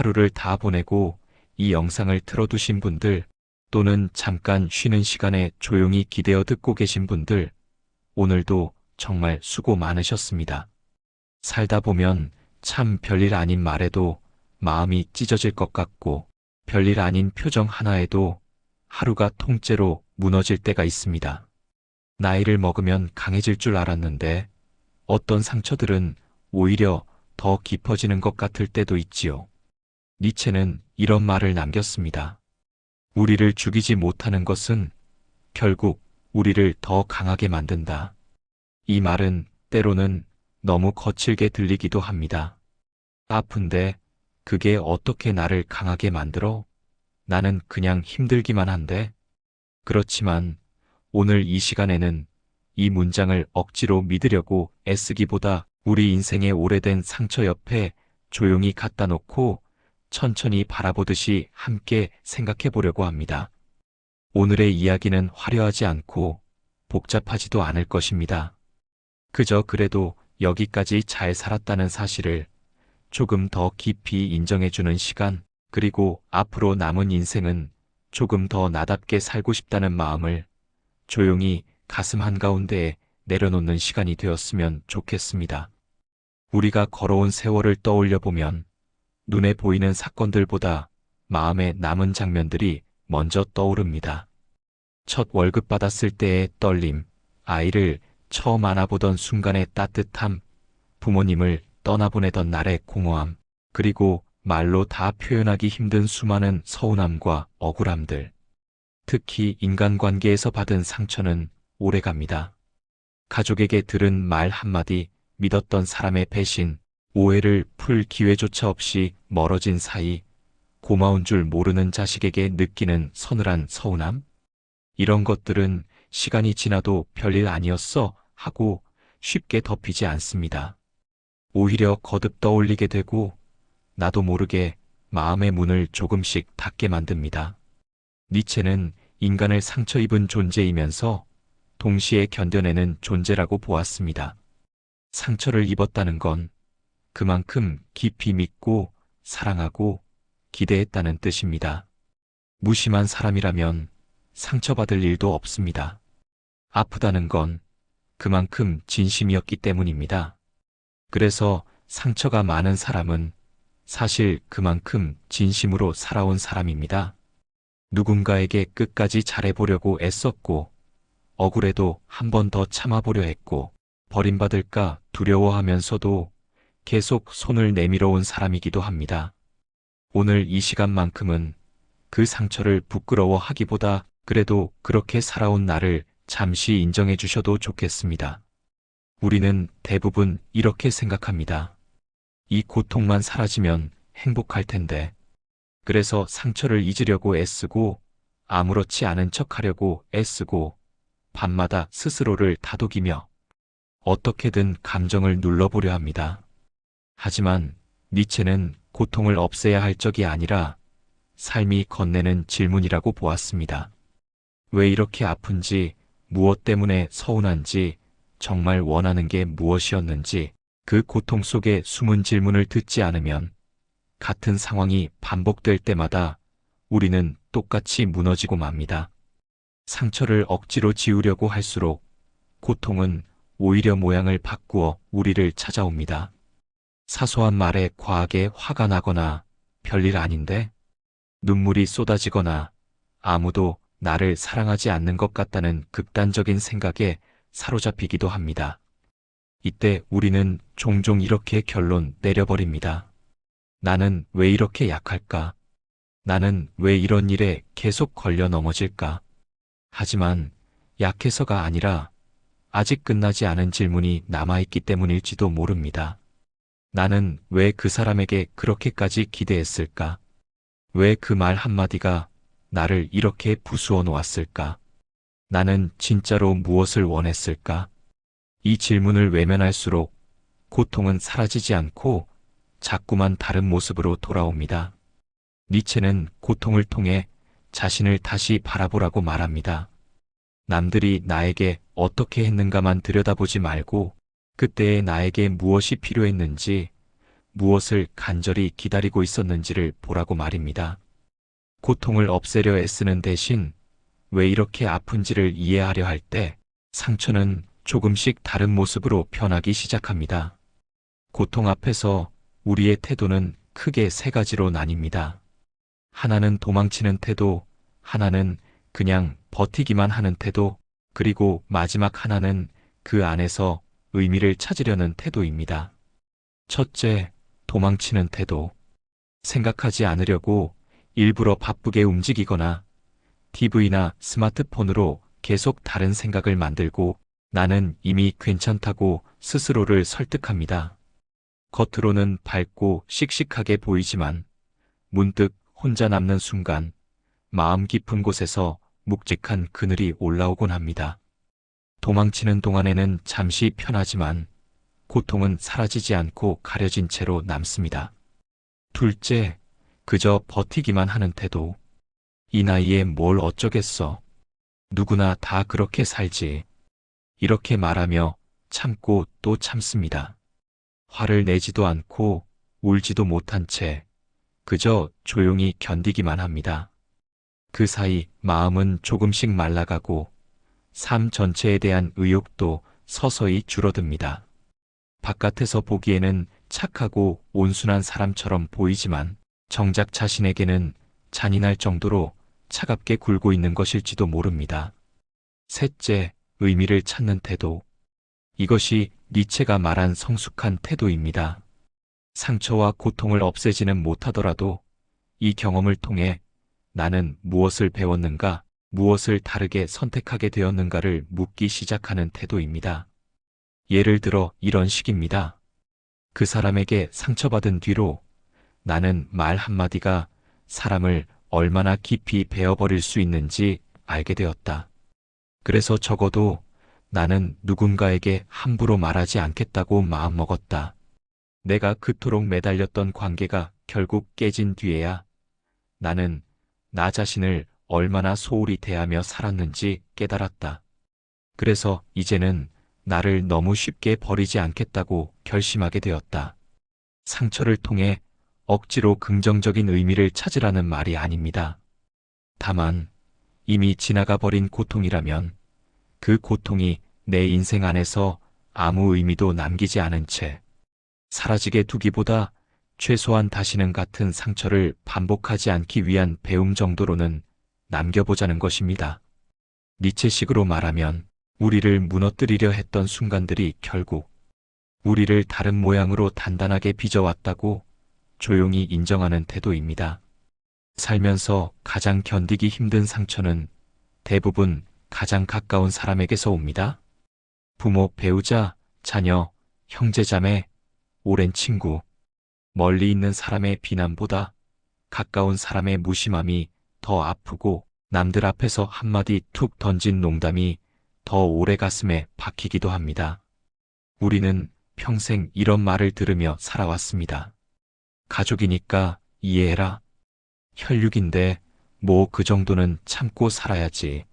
하루를 다 보내고 이 영상을 틀어두신 분들 또는 잠깐 쉬는 시간에 조용히 기대어 듣고 계신 분들 오늘도 정말 수고 많으셨습니다. 살다 보면 참 별일 아닌 말에도 마음이 찢어질 것 같고 별일 아닌 표정 하나에도 하루가 통째로 무너질 때가 있습니다. 나이를 먹으면 강해질 줄 알았는데 어떤 상처들은 오히려 더 깊어지는 것 같을 때도 있지요. 니체는 이런 말을 남겼습니다. 우리를 죽이지 못하는 것은 결국 우리를 더 강하게 만든다. 이 말은 때로는 너무 거칠게 들리기도 합니다. 아픈데 그게 어떻게 나를 강하게 만들어? 나는 그냥 힘들기만 한데. 그렇지만 오늘 이 시간에는 이 문장을 억지로 믿으려고 애쓰기보다 우리 인생의 오래된 상처 옆에 조용히 갖다 놓고 천천히 바라보듯이 함께 생각해 보려고 합니다. 오늘의 이야기는 화려하지 않고 복잡하지도 않을 것입니다. 그저 그래도 여기까지 잘 살았다는 사실을 조금 더 깊이 인정해주는 시간, 그리고 앞으로 남은 인생은 조금 더 나답게 살고 싶다는 마음을 조용히 가슴 한가운데에 내려놓는 시간이 되었으면 좋겠습니다. 우리가 걸어온 세월을 떠올려 보면 눈에 보이는 사건들보다 마음에 남은 장면들이 먼저 떠오릅니다. 첫 월급 받았을 때의 떨림, 아이를 처음 안아보던 순간의 따뜻함, 부모님을 떠나보내던 날의 공허함, 그리고 말로 다 표현하기 힘든 수많은 서운함과 억울함들. 특히 인간관계에서 받은 상처는 오래갑니다. 가족에게 들은 말 한마디, 믿었던 사람의 배신, 오해를 풀 기회조차 없이 멀어진 사이, 고마운 줄 모르는 자식에게 느끼는 서늘한 서운함? 이런 것들은 시간이 지나도 별일 아니었어 하고 쉽게 덮이지 않습니다. 오히려 거듭 떠올리게 되고 나도 모르게 마음의 문을 조금씩 닫게 만듭니다. 니체는 인간을 상처 입은 존재이면서 동시에 견뎌내는 존재라고 보았습니다. 상처를 입었다는 건 그만큼 깊이 믿고 사랑하고 기대했다는 뜻입니다. 무심한 사람이라면 상처받을 일도 없습니다. 아프다는 건 그만큼 진심이었기 때문입니다. 그래서 상처가 많은 사람은 사실 그만큼 진심으로 살아온 사람입니다. 누군가에게 끝까지 잘해보려고 애썼고, 억울해도 한 번 더 참아보려 했고, 버림받을까 두려워하면서도 계속 손을 내밀어 온 사람이기도 합니다. 오늘 이 시간만큼은 그 상처를 부끄러워하기보다 그래도 그렇게 살아온 나를 잠시 인정해 주셔도 좋겠습니다. 우리는 대부분 이렇게 생각합니다. 이 고통만 사라지면 행복할 텐데. 그래서 상처를 잊으려고 애쓰고 아무렇지 않은 척 하려고 애쓰고 밤마다 스스로를 다독이며 어떻게든 감정을 눌러보려 합니다. 하지만 니체는 고통을 없애야 할 적이 아니라 삶이 건네는 질문이라고 보았습니다. 왜 이렇게 아픈지, 무엇 때문에 서운한지, 정말 원하는 게 무엇이었는지, 그 고통 속에 숨은 질문을 듣지 않으면 같은 상황이 반복될 때마다 우리는 똑같이 무너지고 맙니다. 상처를 억지로 지우려고 할수록 고통은 오히려 모양을 바꾸어 우리를 찾아옵니다. 사소한 말에 과하게 화가 나거나 별일 아닌데 눈물이 쏟아지거나 아무도 나를 사랑하지 않는 것 같다는 극단적인 생각에 사로잡히기도 합니다. 이때 우리는 종종 이렇게 결론 내려버립니다. 나는 왜 이렇게 약할까? 나는 왜 이런 일에 계속 걸려 넘어질까? 하지만 약해서가 아니라 아직 끝나지 않은 질문이 남아있기 때문일지도 모릅니다. 나는 왜 그 사람에게 그렇게까지 기대했을까? 왜 그 말 한마디가 나를 이렇게 부수어 놓았을까? 나는 진짜로 무엇을 원했을까? 이 질문을 외면할수록 고통은 사라지지 않고 자꾸만 다른 모습으로 돌아옵니다. 니체는 고통을 통해 자신을 다시 바라보라고 말합니다. 남들이 나에게 어떻게 했는가만 들여다보지 말고 그때의 나에게 무엇이 필요했는지, 무엇을 간절히 기다리고 있었는지를 보라고 말입니다. 고통을 없애려 애쓰는 대신 왜 이렇게 아픈지를 이해하려 할 때 상처는 조금씩 다른 모습으로 변하기 시작합니다. 고통 앞에서 우리의 태도는 크게 세 가지로 나뉩니다. 하나는 도망치는 태도, 하나는 그냥 버티기만 하는 태도, 그리고 마지막 하나는 그 안에서 의미를 찾으려는 태도입니다. 첫째, 도망치는 태도. 생각하지 않으려고 일부러 바쁘게 움직이거나 TV나 스마트폰으로 계속 다른 생각을 만들고 나는 이미 괜찮다고 스스로를 설득합니다. 겉으로는 밝고 씩씩하게 보이지만 문득 혼자 남는 순간 마음 깊은 곳에서 묵직한 그늘이 올라오곤 합니다. 도망치는 동안에는 잠시 편하지만 고통은 사라지지 않고 가려진 채로 남습니다. 둘째, 그저 버티기만 하는 태도. 이 나이에 뭘 어쩌겠어. 누구나 다 그렇게 살지. 이렇게 말하며 참고 또 참습니다. 화를 내지도 않고 울지도 못한 채 그저 조용히 견디기만 합니다. 그 사이 마음은 조금씩 말라가고 삶 전체에 대한 의욕도 서서히 줄어듭니다. 바깥에서 보기에는 착하고 온순한 사람처럼 보이지만 정작 자신에게는 잔인할 정도로 차갑게 굴고 있는 것일지도 모릅니다. 셋째, 의미를 찾는 태도. 이것이 니체가 말한 성숙한 태도입니다. 상처와 고통을 없애지는 못하더라도 이 경험을 통해 나는 무엇을 배웠는가, 무엇을 다르게 선택하게 되었는가를 묻기 시작하는 태도입니다. 예를 들어 이런 식입니다. 그 사람에게 상처받은 뒤로 나는 말 한마디가 사람을 얼마나 깊이 베어버릴 수 있는지 알게 되었다. 그래서 적어도 나는 누군가에게 함부로 말하지 않겠다고 마음먹었다. 내가 그토록 매달렸던 관계가 결국 깨진 뒤에야 나는 나 자신을 얼마나 소홀히 대하며 살았는지 깨달았다. 그래서 이제는 나를 너무 쉽게 버리지 않겠다고 결심하게 되었다. 상처를 통해 억지로 긍정적인 의미를 찾으라는 말이 아닙니다. 다만 이미 지나가 버린 고통이라면 그 고통이 내 인생 안에서 아무 의미도 남기지 않은 채 사라지게 두기보다 최소한 다시는 같은 상처를 반복하지 않기 위한 배움 정도로는 남겨보자는 것입니다. 니체식으로 말하면 우리를 무너뜨리려 했던 순간들이 결국 우리를 다른 모양으로 단단하게 빚어왔다고 조용히 인정하는 태도입니다. 살면서 가장 견디기 힘든 상처는 대부분 가장 가까운 사람에게서 옵니다. 부모, 배우자, 자녀, 형제자매, 오랜 친구, 멀리 있는 사람의 비난보다 가까운 사람의 무심함이 더 아프고 남들 앞에서 한마디 툭 던진 농담이 더 오래 가슴에 박히기도 합니다. 우리는 평생 이런 말을 들으며 살아왔습니다. 가족이니까 이해해라. 혈육인데 뭐 그 정도는 참고 살아야지.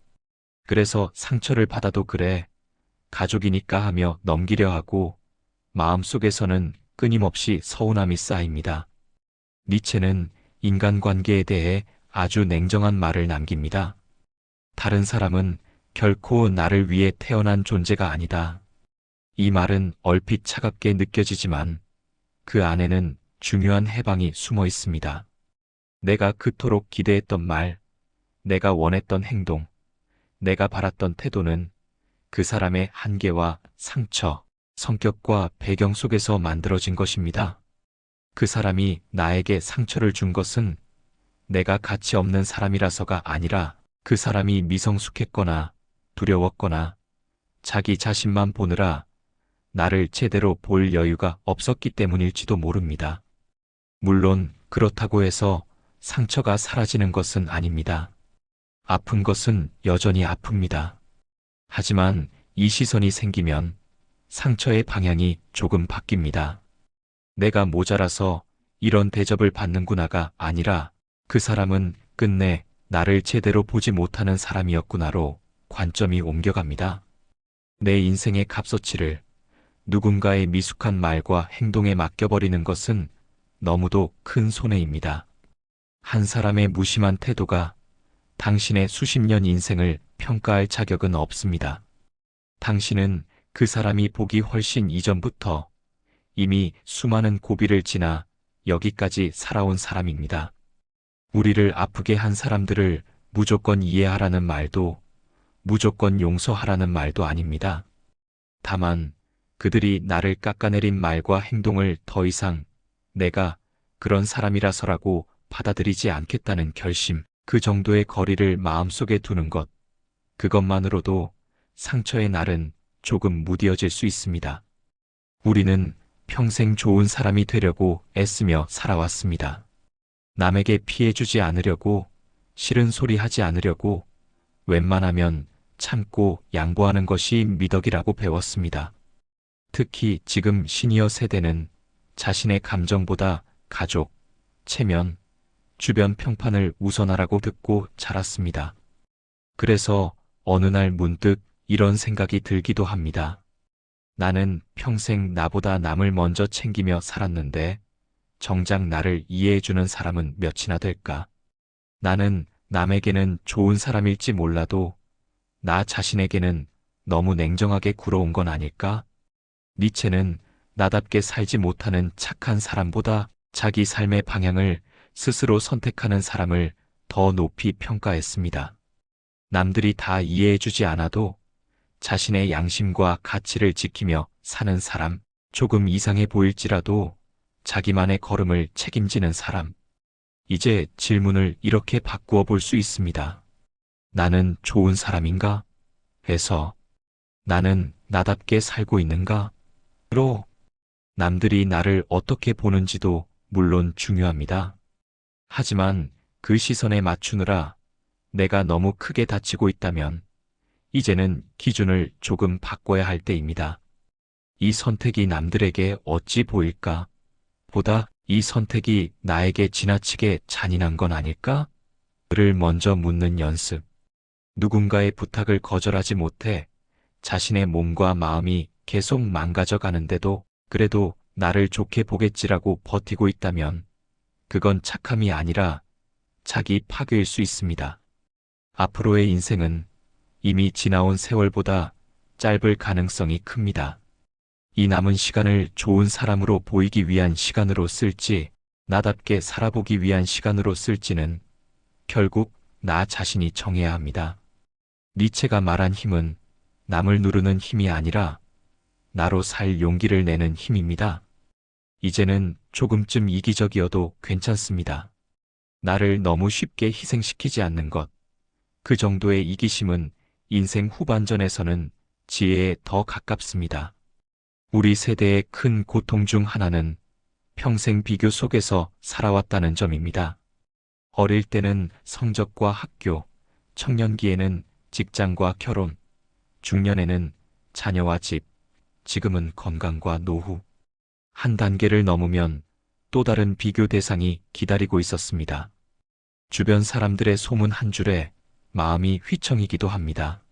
그래서 상처를 받아도 그래. 가족이니까 하며 넘기려 하고 마음속에서는 끊임없이 서운함이 쌓입니다. 니체는 인간관계에 대해 아주 냉정한 말을 남깁니다. 다른 사람은 결코 나를 위해 태어난 존재가 아니다. 이 말은 얼핏 차갑게 느껴지지만 그 안에는 중요한 해방이 숨어 있습니다. 내가 그토록 기대했던 말, 내가 원했던 행동, 내가 바랐던 태도는 그 사람의 한계와 상처, 성격과 배경 속에서 만들어진 것입니다. 그 사람이 나에게 상처를 준 것은 내가 가치 없는 사람이라서가 아니라 그 사람이 미성숙했거나 두려웠거나 자기 자신만 보느라 나를 제대로 볼 여유가 없었기 때문일지도 모릅니다. 물론 그렇다고 해서 상처가 사라지는 것은 아닙니다. 아픈 것은 여전히 아픕니다. 하지만 이 시선이 생기면 상처의 방향이 조금 바뀝니다. 내가 모자라서 이런 대접을 받는구나가 아니라 그 사람은 끝내 나를 제대로 보지 못하는 사람이었구나로 관점이 옮겨갑니다. 내 인생의 값어치를 누군가의 미숙한 말과 행동에 맡겨버리는 것은 너무도 큰 손해입니다. 한 사람의 무심한 태도가 당신의 수십 년 인생을 평가할 자격은 없습니다. 당신은 그 사람이 보기 훨씬 이전부터 이미 수많은 고비를 지나 여기까지 살아온 사람입니다. 우리를 아프게 한 사람들을 무조건 이해하라는 말도 무조건 용서하라는 말도 아닙니다. 다만 그들이 나를 깎아내린 말과 행동을 더 이상 내가 그런 사람이라서라고 받아들이지 않겠다는 결심, 그 정도의 거리를 마음속에 두는 것, 그것만으로도 상처의 날은 조금 무디어질 수 있습니다. 우리는 평생 좋은 사람이 되려고 애쓰며 살아왔습니다. 남에게 피해주지 않으려고, 싫은 소리 하지 않으려고, 웬만하면 참고 양보하는 것이 미덕이라고 배웠습니다. 특히 지금 시니어 세대는 자신의 감정보다 가족, 체면, 주변 평판을 우선하라고 듣고 자랐습니다. 그래서 어느 날 문득 이런 생각이 들기도 합니다. 나는 평생 나보다 남을 먼저 챙기며 살았는데 정작 나를 이해해주는 사람은 몇이나 될까? 나는 남에게는 좋은 사람일지 몰라도 나 자신에게는 너무 냉정하게 굴어온 건 아닐까? 니체는 나답게 살지 못하는 착한 사람보다 자기 삶의 방향을 스스로 선택하는 사람을 더 높이 평가했습니다. 남들이 다 이해해주지 않아도 자신의 양심과 가치를 지키며 사는 사람, 조금 이상해 보일지라도 자기만의 걸음을 책임지는 사람. 이제 질문을 이렇게 바꾸어 볼 수 있습니다. 나는 좋은 사람인가? 해서 나는 나답게 살고 있는가? 로 남들이 나를 어떻게 보는지도 물론 중요합니다. 하지만 그 시선에 맞추느라 내가 너무 크게 다치고 있다면 이제는 기준을 조금 바꿔야 할 때입니다. 이 선택이 남들에게 어찌 보일까? 보다 이 선택이 나에게 지나치게 잔인한 건 아닐까? 를 먼저 묻는 연습. 누군가의 부탁을 거절하지 못해 자신의 몸과 마음이 계속 망가져 가는데도 그래도 나를 좋게 보겠지라고 버티고 있다면 그건 착함이 아니라 자기 파괴일 수 있습니다. 앞으로의 인생은 이미 지나온 세월보다 짧을 가능성이 큽니다. 이 남은 시간을 좋은 사람으로 보이기 위한 시간으로 쓸지, 나답게 살아보기 위한 시간으로 쓸지는 결국 나 자신이 정해야 합니다. 니체가 말한 힘은 남을 누르는 힘이 아니라 나로 살 용기를 내는 힘입니다. 이제는 조금쯤 이기적이어도 괜찮습니다. 나를 너무 쉽게 희생시키지 않는 것. 그 정도의 이기심은 인생 후반전에서는 지혜에 더 가깝습니다. 우리 세대의 큰 고통 중 하나는 평생 비교 속에서 살아왔다는 점입니다. 어릴 때는 성적과 학교, 청년기에는 직장과 결혼, 중년에는 자녀와 집, 지금은 건강과 노후. 한 단계를 넘으면 또 다른 비교 대상이 기다리고 있었습니다. 주변 사람들의 소문 한 줄에 마음이 휘청이기도 합니다.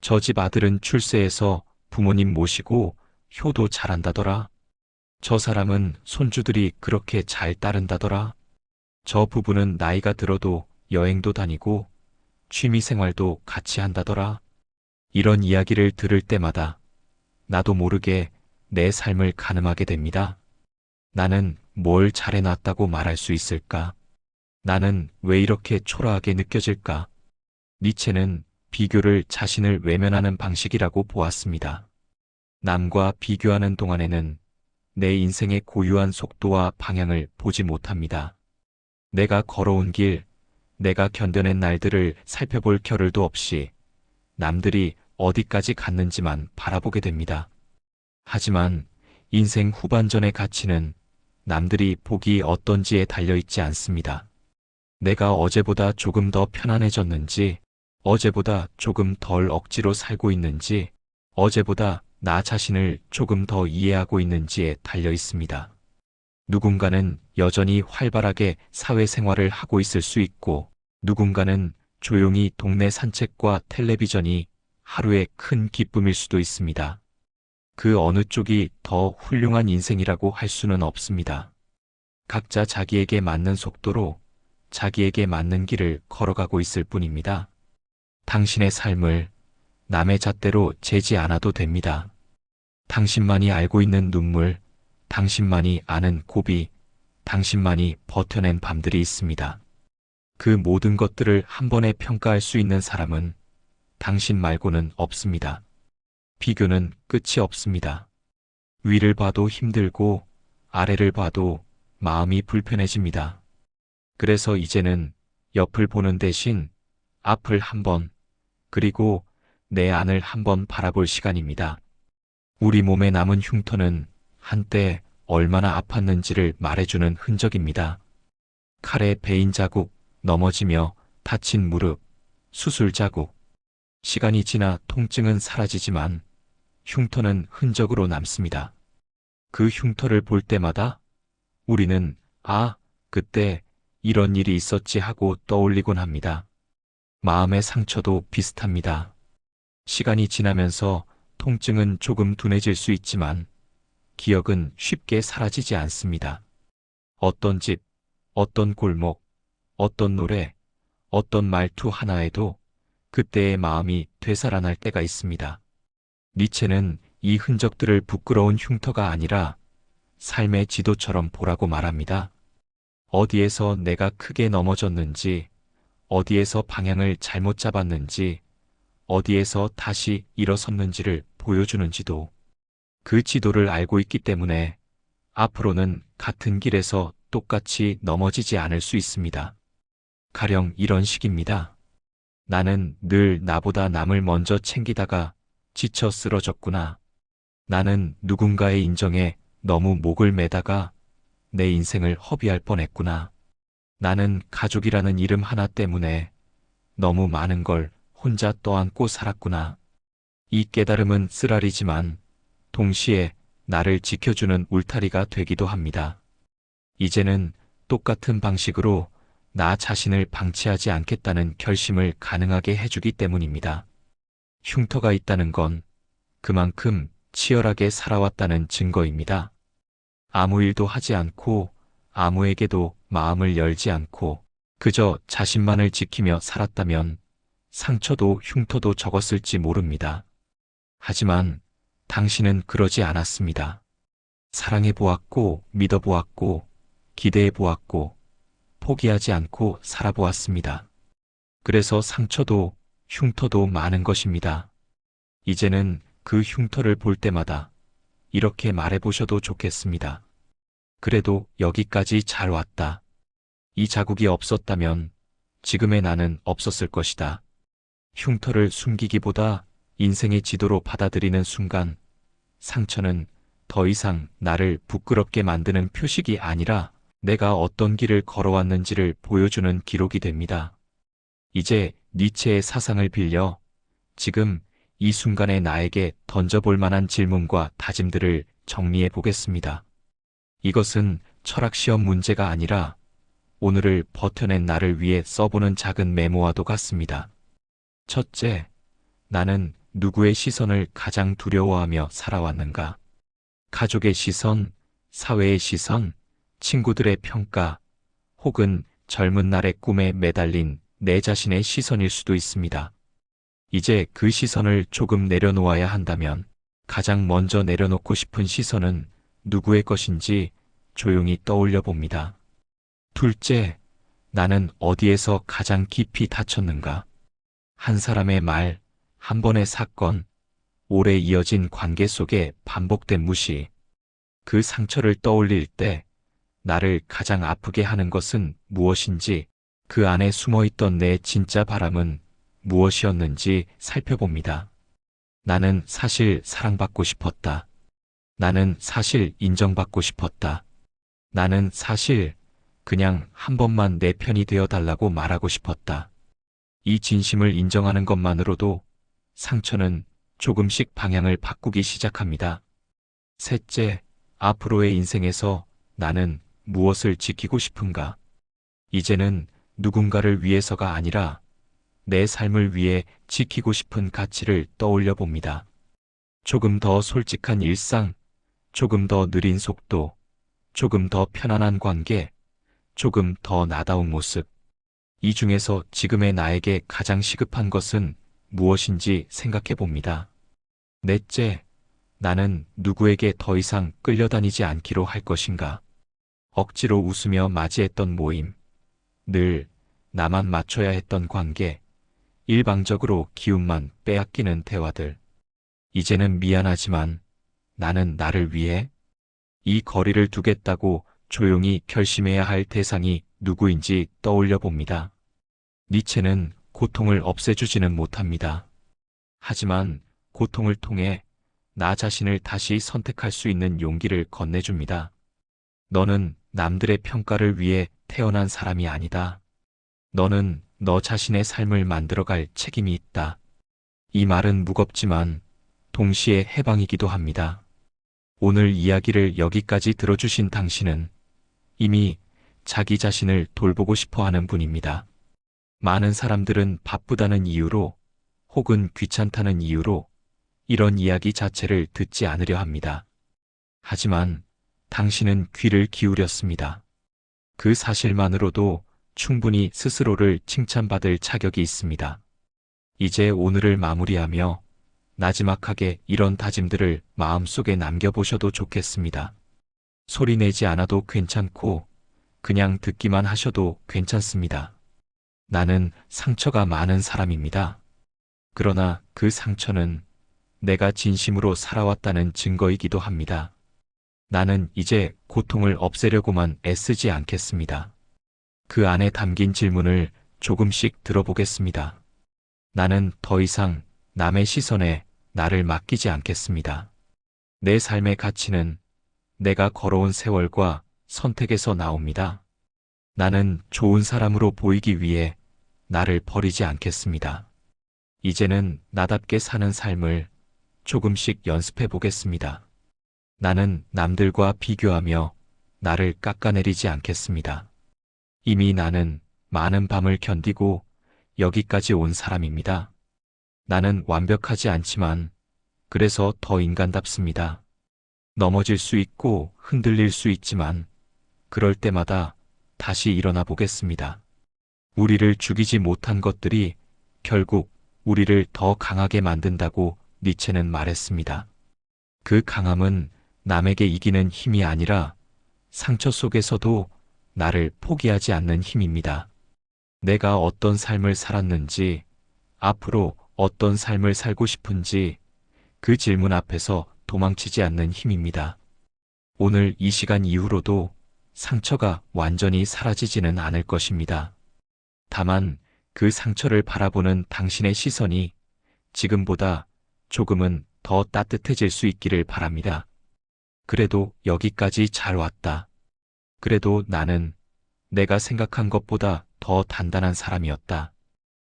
저 집 아들은 출세해서 부모님 모시고 효도 잘한다더라. 저 사람은 손주들이 그렇게 잘 따른다더라. 저 부부는 나이가 들어도 여행도 다니고 취미 생활도 같이 한다더라. 이런 이야기를 들을 때마다 나도 모르게 내 삶을 가늠하게 됩니다. 나는 뭘 잘해놨다고 말할 수 있을까? 나는 왜 이렇게 초라하게 느껴질까? 니체는 비교를 자신을 외면하는 방식이라고 보았습니다. 남과 비교하는 동안에는 내 인생의 고유한 속도와 방향을 보지 못합니다. 내가 걸어온 길, 내가 견뎌낸 날들을 살펴볼 겨를도 없이 남들이 어디까지 갔는지만 바라보게 됩니다. 하지만 인생 후반전의 가치는 남들이 보기 어떤지에 달려있지 않습니다. 내가 어제보다 조금 더 편안해졌는지, 어제보다 조금 덜 억지로 살고 있는지, 어제보다 나 자신을 조금 더 이해하고 있는지에 달려 있습니다. 누군가는 여전히 활발하게 사회생활을 하고 있을 수 있고, 누군가는 조용히 동네 산책과 텔레비전이 하루의 큰 기쁨일 수도 있습니다. 그 어느 쪽이 더 훌륭한 인생이라고 할 수는 없습니다. 각자 자기에게 맞는 속도로 자기에게 맞는 길을 걸어가고 있을 뿐입니다. 당신의 삶을 남의 잣대로 재지 않아도 됩니다. 당신만이 알고 있는 눈물, 당신만이 아는 고비, 당신만이 버텨낸 밤들이 있습니다. 그 모든 것들을 한 번에 평가할 수 있는 사람은 당신 말고는 없습니다. 비교는 끝이 없습니다. 위를 봐도 힘들고 아래를 봐도 마음이 불편해집니다. 그래서 이제는 옆을 보는 대신 앞을 한번 그리고 내 안을 한번 바라볼 시간입니다. 우리 몸에 남은 흉터는 한때 얼마나 아팠는지를 말해주는 흔적입니다. 칼에 베인 자국, 넘어지며 다친 무릎, 수술 자국. 시간이 지나 통증은 사라지지만 흉터는 흔적으로 남습니다. 그 흉터를 볼 때마다 우리는 아, 그때 이런 일이 있었지 하고 떠올리곤 합니다. 마음의 상처도 비슷합니다. 시간이 지나면서 통증은 조금 둔해질 수 있지만 기억은 쉽게 사라지지 않습니다. 어떤 집, 어떤 골목, 어떤 노래, 어떤 말투 하나에도 그때의 마음이 되살아날 때가 있습니다. 니체는 이 흔적들을 부끄러운 흉터가 아니라 삶의 지도처럼 보라고 말합니다. 어디에서 내가 크게 넘어졌는지, 어디에서 방향을 잘못 잡았는지, 어디에서 다시 일어섰는지를 보여주는지도 그 지도를 알고 있기 때문에 앞으로는 같은 길에서 똑같이 넘어지지 않을 수 있습니다. 가령 이런 식입니다. 나는 늘 나보다 남을 먼저 챙기다가 지쳐 쓰러졌구나. 나는 누군가의 인정에 너무 목을 매다가 내 인생을 허비할 뻔했구나. 나는 가족이라는 이름 하나 때문에 너무 많은 걸 혼자 떠안고 살았구나. 이 깨달음은 쓰라리지만 동시에 나를 지켜주는 울타리가 되기도 합니다. 이제는 똑같은 방식으로 나 자신을 방치하지 않겠다는 결심을 가능하게 해주기 때문입니다. 흉터가 있다는 건 그만큼 치열하게 살아왔다는 증거입니다. 아무 일도 하지 않고 아무에게도 마음을 열지 않고 그저 자신만을 지키며 살았다면 상처도 흉터도 적었을지 모릅니다. 하지만 당신은 그러지 않았습니다. 사랑해 보았고, 믿어 보았고, 기대해 보았고, 포기하지 않고 살아보았습니다. 그래서 상처도 흉터도 많은 것입니다. 이제는 그 흉터를 볼 때마다 이렇게 말해보셔도 좋겠습니다. 그래도 여기까지 잘 왔다. 이 자국이 없었다면 지금의 나는 없었을 것이다. 흉터를 숨기기보다 인생의 지도로 받아들이는 순간 상처는 더 이상 나를 부끄럽게 만드는 표식이 아니라 내가 어떤 길을 걸어왔는지를 보여주는 기록이 됩니다. 이제 니체의 사상을 빌려 지금 이 순간에 나에게 던져볼 만한 질문과 다짐들을 정리해 보겠습니다. 이것은 철학 시험 문제가 아니라 오늘을 버텨낸 나를 위해 써보는 작은 메모와도 같습니다. 첫째, 나는 누구의 시선을 가장 두려워하며 살아왔는가? 가족의 시선, 사회의 시선, 친구들의 평가, 혹은 젊은 날의 꿈에 매달린 내 자신의 시선일 수도 있습니다. 이제 그 시선을 조금 내려놓아야 한다면 가장 먼저 내려놓고 싶은 시선은 누구의 것인지 조용히 떠올려 봅니다. 둘째, 나는 어디에서 가장 깊이 다쳤는가? 한 사람의 말, 한 번의 사건, 오래 이어진 관계 속에 반복된 무시. 그 상처를 떠올릴 때 나를 가장 아프게 하는 것은 무엇인지 그 안에 숨어 있던 내 진짜 바람은 무엇이었는지 살펴봅니다. 나는 사실 사랑받고 싶었다. 나는 사실 인정받고 싶었다. 나는 사실 그냥 한 번만 내 편이 되어 달라고 말하고 싶었다. 이 진심을 인정하는 것만으로도 상처는 조금씩 방향을 바꾸기 시작합니다. 셋째, 앞으로의 인생에서 나는 무엇을 지키고 싶은가? 이제는 누군가를 위해서가 아니라 내 삶을 위해 지키고 싶은 가치를 떠올려 봅니다. 조금 더 솔직한 일상, 조금 더 느린 속도, 조금 더 편안한 관계, 조금 더 나다운 모습. 이 중에서 지금의 나에게 가장 시급한 것은 무엇인지 생각해 봅니다. 넷째, 나는 누구에게 더 이상 끌려다니지 않기로 할 것인가? 억지로 웃으며 맞이했던 모임, 늘 나만 맞춰야 했던 관계, 일방적으로 기운만 빼앗기는 대화들. 이제는 미안하지만 나는 나를 위해 이 거리를 두겠다고 조용히 결심해야 할 대상이 누구인지 떠올려 봅니다. 니체는 고통을 없애주지는 못합니다. 하지만 고통을 통해 나 자신을 다시 선택할 수 있는 용기를 건네줍니다. 너는 남들의 평가를 위해 태어난 사람이 아니다. 너는 너 자신의 삶을 만들어갈 책임이 있다. 이 말은 무겁지만 동시에 해방이기도 합니다. 오늘 이야기를 여기까지 들어주신 당신은 이미 자기 자신을 돌보고 싶어 하는 분입니다. 많은 사람들은 바쁘다는 이유로 혹은 귀찮다는 이유로 이런 이야기 자체를 듣지 않으려 합니다. 하지만 당신은 귀를 기울였습니다. 그 사실만으로도 충분히 스스로를 칭찬받을 자격이 있습니다. 이제 오늘을 마무리하며 나지막하게 이런 다짐들을 마음속에 남겨보셔도 좋겠습니다. 소리 내지 않아도 괜찮고 그냥 듣기만 하셔도 괜찮습니다. 나는 상처가 많은 사람입니다. 그러나 그 상처는 내가 진심으로 살아왔다는 증거이기도 합니다. 나는 이제 고통을 없애려고만 애쓰지 않겠습니다. 그 안에 담긴 질문을 조금씩 들어보겠습니다. 나는 더 이상 남의 시선에 나를 맡기지 않겠습니다. 내 삶의 가치는 내가 걸어온 세월과 선택에서 나옵니다. 나는 좋은 사람으로 보이기 위해 나를 버리지 않겠습니다. 이제는 나답게 사는 삶을 조금씩 연습해 보겠습니다. 나는 남들과 비교하며 나를 깎아내리지 않겠습니다. 이미 나는 많은 밤을 견디고 여기까지 온 사람입니다. 나는 완벽하지 않지만 그래서 더 인간답습니다. 넘어질 수 있고 흔들릴 수 있지만 그럴 때마다 다시 일어나 보겠습니다. 우리를 죽이지 못한 것들이 결국 우리를 더 강하게 만든다고 니체는 말했습니다. 그 강함은 남에게 이기는 힘이 아니라 상처 속에서도 나를 포기하지 않는 힘입니다. 내가 어떤 삶을 살았는지, 앞으로 어떤 삶을 살고 싶은지 그 질문 앞에서 도망치지 않는 힘입니다. 오늘 이 시간 이후로도 상처가 완전히 사라지지는 않을 것입니다. 다만 그 상처를 바라보는 당신의 시선이 지금보다 조금은 더 따뜻해질 수 있기를 바랍니다. 그래도 여기까지 잘 왔다. 그래도 나는 내가 생각한 것보다 더 단단한 사람이었다.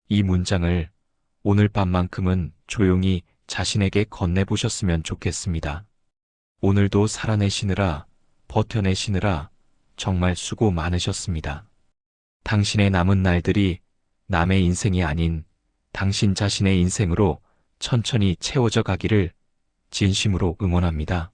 이 문장을 오늘 밤만큼은 조용히 자신에게 건네보셨으면 좋겠습니다. 오늘도 살아내시느라, 버텨내시느라 정말 수고 많으셨습니다. 당신의 남은 날들이 남의 인생이 아닌 당신 자신의 인생으로 천천히 채워져 가기를 진심으로 응원합니다.